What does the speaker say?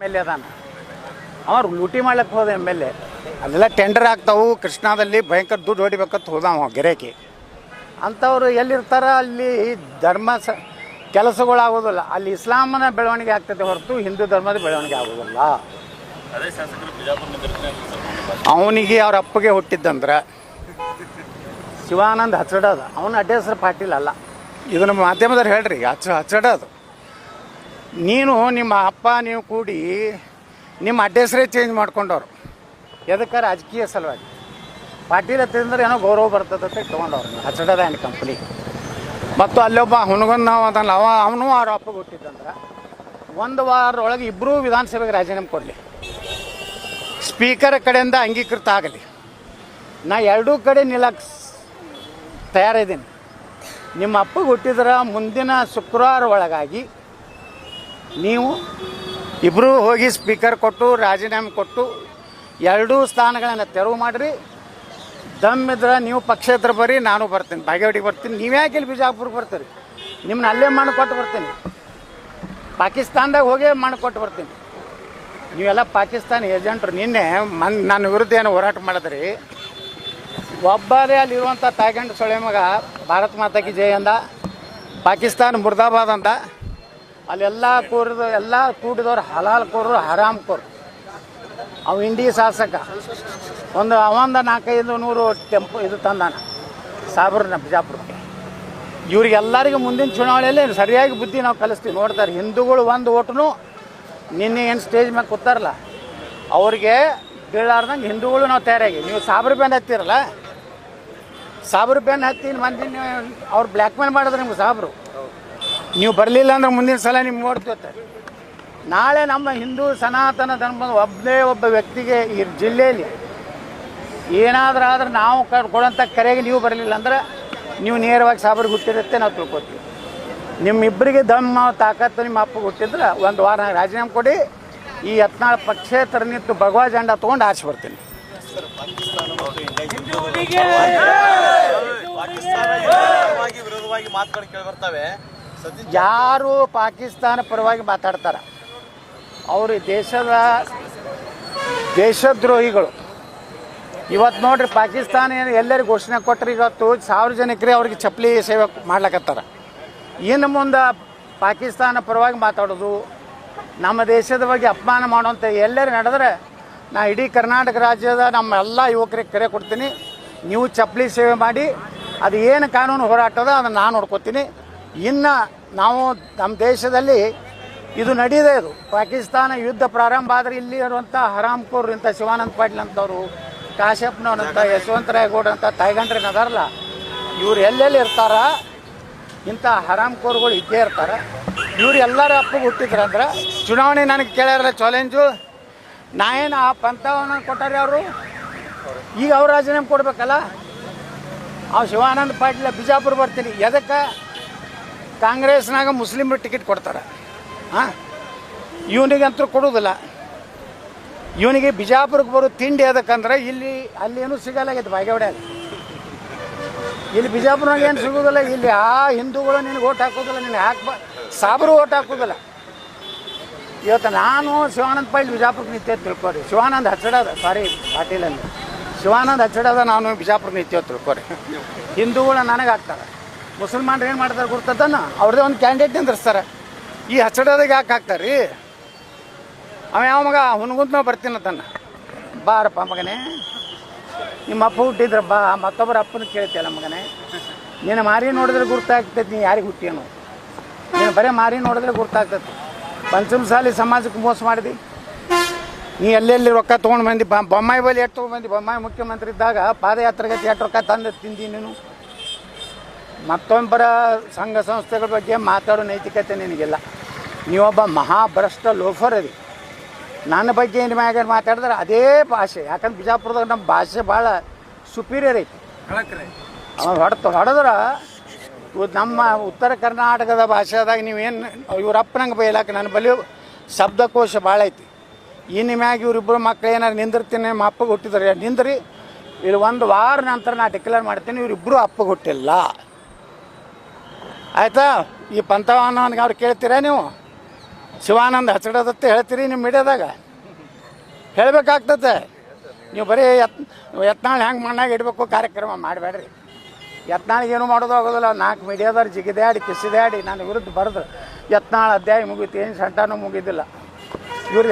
L A ಅದಾನ. ಅವ್ರು ಲೂಟಿ ಮಾಡ್ಲಿಕ್ಕೆ ಹೋದ ಎಂ ಎಲ್ ಎ. ಅದೆಲ್ಲ ಟೆಂಡರ್ ಆಗ್ತಾವು ಕೃಷ್ಣಾದಲ್ಲಿ ಭಯಂಕರ ದುಡ್ಡು ಹೊಡಿಬೇಕಂತ ಹೋದ ಅವ ಗೆರೆಕಿ ಅಂಥವ್ರು ಎಲ್ಲಿರ್ತಾರ ಅಲ್ಲಿ ಧರ್ಮ ಸ ಕೆಲಸಗಳಾಗೋದಿಲ್ಲ. ಅಲ್ಲಿ ಇಸ್ಲಾಮನ ಬೆಳವಣಿಗೆ ಆಗ್ತದೆ ಹೊರತು ಹಿಂದೂ ಧರ್ಮದ ಬೆಳವಣಿಗೆ ಆಗೋದಿಲ್ಲ. ಅವನಿಗೆ ಅವ್ರ ಅಪ್ಪಗೆ ಹುಟ್ಟಿದ್ದಂದ್ರೆ. ಶಿವಾನಂದ್ ಹಚ್ಚಡೋದು ಅವನ ಅಡ್ಡ ಹೆಸರು ಪಾಟೀಲ್ ಅಲ್ಲ. ಇದನ್ನು ಮಾಧ್ಯಮದವ್ರು ಹೇಳ್ರಿ ಹಚ್ಚ ಹಚ್ಚಡೋದು ನೀನು ನಿಮ್ಮ ಅಪ್ಪ, ನೀವು ಕೂಡಿ ನಿಮ್ಮ ಅಡ್ರೆಸ್ರೇ ಚೇಂಜ್ ಮಾಡ್ಕೊಂಡವ್ರು. ಎದಕ್ಕೆ? ರಾಜಕೀಯ ಸಲುವಾಗಿ. ಪಾಟೀಲ್ ಹತ್ತಿದ್ರೆ ಏನೋ ಗೌರವ ಬರ್ತದೆ ಅಂತ ತೊಗೊಂಡವ್ರು ಹಚ್ಚಡದ ಆ್ಯಂಡ್ ಕಂಪ್ನಿ ಮತ್ತು ಅಲ್ಲೊಬ್ಬ ಹುಣಗನ್ ನಾವು ಅದಲ್ಲ, ಅವ ಅವನು ಅವ್ರ ಅಪ್ಪಗೆ ಹುಟ್ಟಿದ್ದಂದ್ರೆ ಒಂದು ವಾರದೊಳಗೆ ಇಬ್ಬರೂ ವಿಧಾನಸಭೆಗೆ ರಾಜೀನಾಮೆ ಕೊಡಲಿ. ಸ್ಪೀಕರ್ ಕಡೆಯಿಂದ ಅಂಗೀಕೃತ ಆಗಲಿ. ನಾ ಎರಡೂ ಕಡೆ ನಿಲ್ಲಕ್ಕೆ ತಯಾರಿದ್ದೀನಿ. ನಿಮ್ಮ ಅಪ್ಪಗೆ ಹುಟ್ಟಿದ್ರೆ ಮುಂದಿನ ಶುಕ್ರವಾರ ಒಳಗಾಗಿ ನೀವು ಇಬ್ಬರೂ ಹೋಗಿ ಸ್ಪೀಕರ್ ಕೊಟ್ಟು, ರಾಜೀನಾಮೆ ಕೊಟ್ಟು, ಎರಡೂ ಸ್ಥಾನಗಳನ್ನು ತೆರವು ಮಾಡಿರಿ. ದಮ್ ಇದ್ರೆ ನೀವು ಪಕ್ಷೇತರ ಬರ್ರಿ, ನಾನು ಬರ್ತೀನಿ. ಬಾಗೇವಾಡಿಗೆ ಬರ್ತೀನಿ. ನೀವ್ಯಾಕೆ ಇಲ್ಲಿ ಬಿಜಾಪುರಕ್ಕೆ ಬರ್ತೀರಿ? ನಿಮ್ಮನ್ನ ಅಲ್ಲೇ ಮಾಡಿಕೊಟ್ಟು ಬರ್ತೀನಿ. ಪಾಕಿಸ್ತಾನ್ದಾಗ ಹೋಗೇ ಮಾಡಿಕೊಟ್ಟು ಬರ್ತೀನಿ. ನೀವೆಲ್ಲ ಪಾಕಿಸ್ತಾನ ಏಜೆಂಟ್ರು. ನಿನ್ನೆ ಮನ್ ನನ್ನ ವಿರುದ್ಧ ಏನು ಹೋರಾಟ ಮಾಡಿದ್ರಿ. ಒಬ್ಬರೇ ಅಲ್ಲಿರುವಂಥ ತಾಯ್ಗಂಡು ಸೊಳೆ ಮಗ, ಭಾರತ್ ಮಾತಾಕಿ ಜಯ ಅಂದ. ಪಾಕಿಸ್ತಾನ ಮುರ್ದಾಬಾದ್ ಅಂದ. ಅಲ್ಲೆಲ್ಲ ಕೂರಿದ, ಎಲ್ಲ ಕೂಡಿದವ್ರು ಹಲಾಲ್ ಕೋರು ಹರಾಮ್ ಕೋರು ಅವ ಇಂಡಿ ಶಾಸಕ. ಒಂದು ಅವಂದ ನಾಲ್ಕೈದು ನೂರು ಟೆಂಪು ಇದು ತಂದಾನ ಸಾಬ್ರನ್ನ ಬಿಜಾಪುರ ಇವ್ರಿಗೆಲ್ಲರಿಗೂ ಮುಂದಿನ ಚುನಾವಣೆಯಲ್ಲಿ ಸರಿಯಾಗಿ ಬುದ್ಧಿ ನಾವು ಕಲಿಸ್ತೀವಿ. ನೋಡ್ತಾರೆ, ಹಿಂದೂಗಳು ಒಂದು ಓಟ್ನು ನಿನ್ನೆ ಏನು ಸ್ಟೇಜ್ ಮ್ಯಾಗ ಕೂತಾರಲ್ಲ, ಅವ್ರಿಗೆ ಬೀಳಾರ್ದಂಗೆ ಹಿಂದೂಗಳು ನಾವು ತಯಾರಾಗಿ. ನೀವು ಸಾಬ್ರ ಬ್ಯಾನ್ ಹತ್ತಿರಲ್ಲ, ಸಾಬ್ರ ಬ್ಯಾನ್ ಹತ್ತಿ ಮಂದಿ ಅವ್ರು ಬ್ಲ್ಯಾಕ್ ಮೇಲ್ ಮಾಡಿದ್ರೆ ನಿಮ್ಗೆ ಸಾಬ್ರು. ನೀವು ಬರಲಿಲ್ಲ ಅಂದ್ರೆ ಮುಂದಿನ ಸಲ ನಿಮ್ಗೆ ನೋಡ್ತಿರ್ತಾರೆ ನಾಳೆ ನಮ್ಮ ಹಿಂದೂ ಸನಾತನ ಧರ್ಮದ ಒಬ್ಬನೇ ಒಬ್ಬ ವ್ಯಕ್ತಿಗೆ ಈ ಜಿಲ್ಲೆಯಲ್ಲಿ ಏನಾದರೂ ಆದ್ರೆ ನಾವು ಕೊಡೋಂಥ ಕರೆಗೆ ನೀವು ಬರಲಿಲ್ಲ ಅಂದ್ರೆ ನೀವು ನೇರವಾಗಿ ಸಾಬರ್ ಹುಟ್ಟಿರುತ್ತೆ ನಾವು ತಿಳ್ಕೊತೀವಿ. ನಿಮ್ಮಿಬ್ಬರಿಗೆ ದಮ್ಮ ತಾಕತ್ತು ನಿಮ್ಮ ಅಪ್ಪ ಹುಟ್ಟಿದ್ರೆ ಒಂದು ವಾರ ರಾಜೀನಾಮೆ ಕೊಡಿ. ಈ ಹತ್ನಾಳು ಪಕ್ಷೇತರ ನಿಂತು ಭಗವಾ ಜಂಡ ತೊಗೊಂಡು ಆಚೆ ಬರ್ತೀನಿ. ವಿರೋಧವಾಗಿ ಮಾತುಗಳು ಕೇಳಿ ಬರ್ತವೆ. ಯಾರು ಪಾಕಿಸ್ತಾನ ಪರವಾಗಿ ಮಾತಾಡ್ತಾರ? ಅವರು ದೇಶದ ದೇಶದ್ರೋಹಿಗಳು. ಇವತ್ತು ನೋಡ್ರಿ ಪಾಕಿಸ್ತಾನ ಏನು ಎಲ್ಲರಿಗೂ ಘೋಷಣೆ ಕೊಟ್ಟರೆ ಇವತ್ತು ಸಾವಿರ ಜನಕ್ಕೆ ಅವ್ರಿಗೆ ಚಪ್ಪಲಿ ಸೇವೆ ಮಾಡ್ಲಕತ್ತಾರ. ಇನ್ನು ಮುಂದೆ ಪಾಕಿಸ್ತಾನ ಪರವಾಗಿ ಮಾತಾಡೋದು, ನಮ್ಮ ದೇಶದ ಬಗ್ಗೆ ಅಪಮಾನ ಮಾಡುವಂಥ ಎಲ್ಲರೂ ನಡೆದ್ರೆ ನಾ ಇಡೀ ಕರ್ನಾಟಕ ರಾಜ್ಯದ ನಮ್ಮ ಎಲ್ಲ ಯುವಕರಿಗೆ ಕರೆ ಕೊಡ್ತೀನಿ. ನೀವು ಚಪ್ಪಲಿ ಸೇವೆ ಮಾಡಿ, ಅದು ಏನು ಕಾನೂನು ಹೋರಾಟದ ಅದನ್ನು ನಾನು ನೋಡ್ಕೊತೀನಿ. ಇನ್ನು ನಾವು ನಮ್ಮ ದೇಶದಲ್ಲಿ ಇದು ನಡೀದೆ ಇದು ಪಾಕಿಸ್ತಾನ ಯುದ್ಧ ಪ್ರಾರಂಭ ಆದರೆ ಇಲ್ಲಿ ಇರುವಂಥ ಹರಾಮ್ಕೋರ್ ಇಂಥ ಶಿವಾನಂದ ಪಾಟೀಲ್ ಅಂತವರು ಕಾಶ್ಯಪ್ನವ್ರಂಥ ಯಶವಂತರಾಯಗೌಡ ಅಂತ ತಾಯ್ಗಂಡ್ರೇನು ಅದಾರಲ್ಲ ಇವ್ರು ಎಲ್ಲೆಲ್ಲಿ ಇರ್ತಾರ? ಇಂಥ ಹರಾಮ್ಕೋರ್ಗಳು ಇದ್ದೇ ಇರ್ತಾರೆ. ಇವ್ರು ಎಲ್ಲರ ಅಪ್ಪಗೆ ಹುಟ್ಟಿದ್ರಂದ್ರೆ ಚುನಾವಣೆ ನನಗೆ ಕೇಳ್ಯಾರಲ್ಲ ಚಾಲೆಂಜು. ನಾ ಏನು ಆ ಪಂಥವನ್ನು ಕೊಟ್ಟಾರೆ ಅವರು? ಈಗ ಅವ್ರು ರಾಜೀನಾಮೆ ಕೊಡ್ಬೇಕಲ್ಲ? ಆ ಶಿವಾನಂದ ಪಾಟೀಲ ಬಿಜಾಪುರ ಬರ್ತೀನಿ. ಎದಕ್ಕೆ? ಕಾಂಗ್ರೆಸ್ನಾಗ ಮುಸ್ಲಿಮ್ರು ಟಿಕೆಟ್ ಕೊಡ್ತಾರೆ. ಹಾಂ ಇವನಿಗಂತೂ ಕೊಡೋದಿಲ್ಲ ಇವನಿಗೆ ಬಿಜಾಪುರಕ್ಕೆ ಬರೋ ತಿಂಡಿ ಅದಕ್ಕಂದ್ರೆ ಇಲ್ಲಿ ಅಲ್ಲಿ ಏನೂ ಸಿಗಲಾಗೈತೆ ಬಾಗೇವಾಡ್ಯಾಗ ಇಲ್ಲಿ ಬಿಜಾಪುರನಾಗ ಏನು ಸಿಗೋದಿಲ್ಲ ಇಲ್ಲಿ ಆ ಹಿಂದೂಗಳು ನಿನಗೆ ಓಟ್ ಹಾಕೋದಿಲ್ಲ ನಿನಗೆ ಹಾಕ್ಬ ಸಾಬ್ರು ಓಟ್ ಹಾಕೋದಿಲ್ಲ ಇವತ್ತು ನಾನು ಶಿವಾನಂದ ಪಾಟೀಲ್ ಬಿಜಾಪುರಕ್ಕೆ ನಿತ್ಯ ತಿಳ್ಕೊರಿ. ಶಿವಾನಂದ್ ಹಚ್ಚಡದ ಸಾರಿ ಪಾಟೀಲಲ್ಲಿ. ಶಿವಾನಂದ್ ಹಚ್ಚಡದ ನಾನು ಬಿಜಾಪುರಕ್ಕೆ ನಿತ್ಯ ತಿಳ್ಕೊರಿ. ಹಿಂದೂಗಳು ನನಗೆ ಹಾಕ್ತಾರೆ. ಮುಸಲ್ಮಾನ್ರು ಏನು ಮಾಡ್ತಾರೆ ಗುರ್ತದನ್ನ ಅವ್ರದ್ದೇ ಒಂದು ಕ್ಯಾಂಡಿಡೇಟ್ ನಿಂದಿರ್ಸ್ತಾರೆ. ಈ ಹಚ್ಚಡದಾಗ ಯಾಕೆ ಹಾಕ್ತಾರೆ? ಅವ ಯಾವ ಮಗ? ಹುನ್ಗುಂತ ಬರ್ತೀನಂತನ್ನ ಬಾರಪ್ಪ ಮಗನೇ. ನಿಮ್ಮ ಅಪ್ಪ ಹುಟ್ಟಿದ್ರ, ಬಾ. ಮತ್ತೊಬ್ಬರ ಅಪ್ಪನ ಕೇಳ್ತಿಯಲ್ಲ ಮಗನೇ. ನೀನು ಮಾರಿ ನೋಡಿದ್ರೆ ಗುರ್ತಾಗ್ತೈತಿ ನೀ ಯಾರಿಗೆ ಹುಟ್ಟಿಯನು? ನೀನು ಬರೀ ಮಾರಿ ನೋಡಿದ್ರೆ ಗುರ್ತಾಗ್ತೈತಿ. ಪಂಚಮಸಾಲಿ ಸಮಾಜಕ್ಕೆ ಮೋಸ ಮಾಡಿದಿ. ನೀ ಎಲ್ಲೆಲ್ಲಿ ರೊಕ್ಕ ತೊಗೊಂಡು ಬಂದು? ಬೊಮ್ಮಾಯಿ ಬಳಿ ಎಷ್ಟು ತೊಗೊಂಡು ಬಂದು? ಬೊಮ್ಮಾಯಿ ಮುಖ್ಯಮಂತ್ರಿ ಇದ್ದಾಗ ಪಾದಯಾತ್ರೆಗೆ ಎಷ್ಟು ರೊಕ್ಕ ತಂದು ತಿಂದಿ ನೀನು. ಮತ್ತೊಬ್ಬರ ಸಂಘ ಸಂಸ್ಥೆಗಳ ಬಗ್ಗೆ ಮಾತಾಡೋ ನೈತಿಕತೆ ನಿನಗಿಲ್ಲ. ನೀವೊಬ್ಬ ಮಹಾಭ್ರಷ್ಟ ಲೋಫರ್ ಅದಿ. ನನ್ನ ಬಗ್ಗೆ ಏನು ಮ್ಯಾಗ ಮಾತಾಡಿದ್ರೆ ಅದೇ ಭಾಷೆ. ಯಾಕಂದ್ರೆ ಬಿಜಾಪುರದಾಗ ನಮ್ಮ ಭಾಷೆ ಭಾಳ ಸುಪೀರಿಯರ್ ಐತಿ. ಹೊಡೆತ ಹೊಡೆದ್ರೆ ಇವ್ ನಮ್ಮ ಉತ್ತರ ಕರ್ನಾಟಕದ ಭಾಷೆದಾಗ ನೀವೇನು ಇವ್ರ ಅಪ್ಪನಂಗೆ ಬೈಲಾಕ ನನ್ನ ಬಳಿ ಶಬ್ದಕೋಶ ಭಾಳ ಐತಿ. ಇನ್ನು ಮ್ಯಾಗ ಇವರಿಬ್ಬರು ಮಕ್ಳು ಏನಾರು ನಿಂದಿರ್ತೀನಿ ನಮ್ಮ ಅಪ್ಪಗೆ ಹುಟ್ಟಿದ್ರೆ ನಿಂದ್ರಿ. ಇಲ್ಲಿ ಒಂದು ವಾರ ನಂತರ ನಾನು ಡಿಕ್ಲೇರ್ ಮಾಡ್ತೀನಿ ಇವರಿಬ್ಬರು ಅಪ್ಪಗೆ ಹುಟ್ಟಿಲ್ಲ. ಆಯ್ತಾ? ಈ ಪಂಥವನ್ನ ಅವ್ರು ಕೇಳ್ತೀರಾ ನೀವು? ಶಿವಾನಂದ ಹಚ್ಚಡದತ್ತೆ ಹೇಳ್ತೀರಿ ನಿಮ್ಮ ಮೀಡಿಯಾದಾಗ? ಹೇಳಬೇಕಾಗ್ತದೆ ನೀವು ಬರೀ ಎತ್ ಎತ್ನಾಳು ಹೆಂಗೆ ಮಣ್ಣಾಗ ಇಡಬೇಕು ಕಾರ್ಯಕ್ರಮ ಮಾಡಬೇಡ್ರಿ. ಯತ್ನಾಳಿಗೆ ಏನು ಮಾಡೋದು ಆಗೋದಿಲ್ಲ. ನಾಲ್ಕು ಮೀಡಿಯಾದವ್ರು ಜಿಗಿದಾಡಿ ಕಿಸಿದಾಡಿ ನನ್ನ ವಿರುದ್ಧ ಬರೆದ್ರು ಯತ್ನಾಳ್ ಅಧ್ಯಾಯ ಮುಗೀತು. ಏನು ಸಂಟಾನು ಮುಗಿದಿಲ್ಲ. ಇವ್ರದ್ದು